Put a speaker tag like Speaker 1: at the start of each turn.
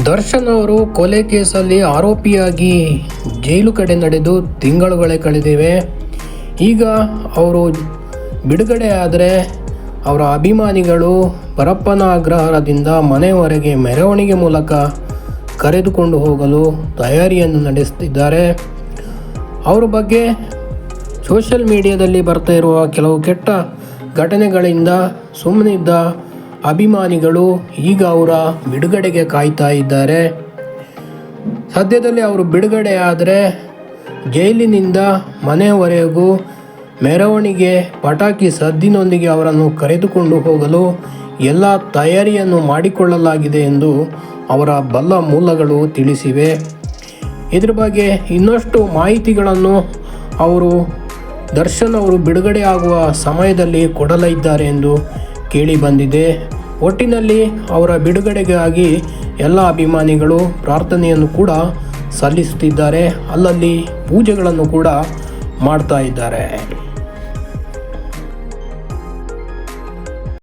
Speaker 1: ದರ್ಶನ್ ಅವರು ಕೊಲೆ ಕೇಸಲ್ಲಿ ಆರೋಪಿಯಾಗಿ ಜೈಲು ಕಡೆ ನಡೆದು ತಿಂಗಳುಗಳೇ ಕಳೆದಿವೆ. ಈಗ ಅವರು ಬಿಡುಗಡೆ ಆದರೆ ಅವರ ಅಭಿಮಾನಿಗಳು ಪರಪ್ಪನ ಆಗ್ರಹದಿಂದ ಮನೆಯವರೆಗೆ ಮೆರವಣಿಗೆ ಮೂಲಕ ಕರೆದುಕೊಂಡು ಹೋಗಲು ತಯಾರಿಯನ್ನು ನಡೆಸುತ್ತಿದ್ದಾರೆ. ಅವರ ಬಗ್ಗೆ ಸೋಷಿಯಲ್ ಮೀಡಿಯಾದಲ್ಲಿ ಬರ್ತಾ ಇರುವ ಕೆಲವು ಕೆಟ್ಟ ಘಟನೆಗಳಿಂದ ಸುಮ್ಮನಿದ್ದ ಅಭಿಮಾನಿಗಳು ಈಗ ಅವರ ಬಿಡುಗಡೆಗೆ ಕಾಯ್ತಾ ಇದ್ದಾರೆ. ಸದ್ಯದಲ್ಲಿ ಅವರು ಬಿಡುಗಡೆ ಆದರೆ ಜೈಲಿನಿಂದ ಮನೆಯವರೆಗೂ ಮೆರವಣಿಗೆ, ಪಟಾಕಿ ಸದ್ದಿನೊಂದಿಗೆ ಅವರನ್ನು ಕರೆದುಕೊಂಡು ಹೋಗಲು ಎಲ್ಲ ತಯಾರಿಯನ್ನು ಮಾಡಿಕೊಳ್ಳಲಾಗಿದೆ ಎಂದು ಅವರ ಬಲ್ಲ ಮೂಲಗಳು ತಿಳಿಸಿವೆ. ಇದ್ರ ಬಗ್ಗೆ ಇನ್ನಷ್ಟು ಮಾಹಿತಿಗಳನ್ನು ಅವರು ದರ್ಶನ್ ಅವರು ಬಿಡುಗಡೆ ಆಗುವ ಸಮಯದಲ್ಲಿ ಕೊಡಲಿದ್ದಾರೆ ಎಂದು ಕೇಳಿ ಬಂದಿದೆ. ಒಟ್ಟಿನಲ್ಲಿ ಅವರ ಬಿಡುಗಡೆಗಾಗಿ ಎಲ್ಲ ಅಭಿಮಾನಿಗಳು ಪ್ರಾರ್ಥನೆಯನ್ನು ಕೂಡ ಸಲ್ಲಿಸುತ್ತಿದ್ದಾರೆ. ಅಲ್ಲಲ್ಲಿ ಪೂಜೆಗಳನ್ನು ಕೂಡ ಮಾಡ್ತಾ ಇದ್ದಾರೆ.